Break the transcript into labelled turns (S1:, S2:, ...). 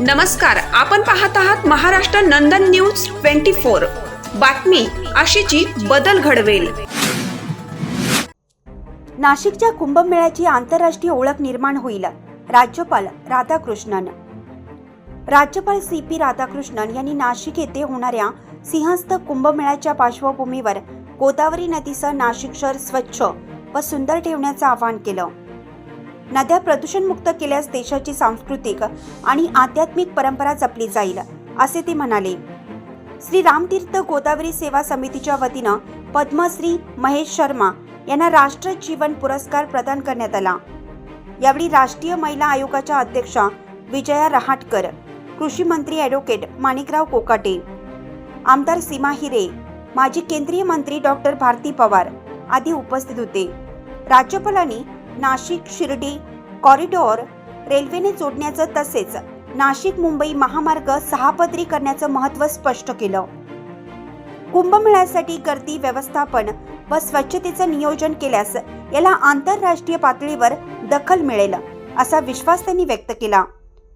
S1: नमस्कार आपण पाहत आहात Maharashtra Nandan news twenty four. बातमी अशीची बदल घडवेल.
S2: नाशिकच्या कुंभमेळ्याची आंतरराष्ट्रीय ओळख निर्माण होईल. राज्यपाल राधाकृष्णन. राज्यपाल सी पी राधाकृष्णन यांनी नाशिक येथे होणाऱ्या सिंहस्थ कुंभमेळ्याच्या पार्श्वभूमीवर गोदावरी नदीसह नाशिक शहर स्वच्छ व सुंदर ठेवण्याचं आवाहन केलं. नद्या प्रदूषणमुक्त केल्यास देशाची सांस्कृतिक आणि आध्यात्मिक परंपरा जपली जाईल असे ते म्हणाले. श्री रामतीर्थ गोदावरी सेवा समितीच्या वतीनं पद्मश्री महेश शर्मा यांना राष्ट्र जीवन पुरस्कार प्रदान करण्यात आला. यावेळी राष्ट्रीय महिला आयोगाच्या अध्यक्षा विजया रहाटकर कृषी मंत्री ॲडव्होकेट माणिकराव कोकाटे आमदार सीमा हिरे माजी केंद्रीय मंत्री डॉक्टर भारती पवार आदी उपस्थित होते. राज्यपालांनी नाशिक शिर्डी कॉरिडॉर रेल्वेने जोडण्याचं तसेच नाशिक मुंबई महामार्ग सहापदरी करण्याचं महत्त्व स्पष्ट केलं. कुंभमेळ्यासाठी गर्दी व्यवस्थापन व स्वच्छतेचं नियोजन केल्यास याला आंतरराष्ट्रीय पातळीवर दखल मिळेल असा विश्वास त्यांनी व्यक्त केला.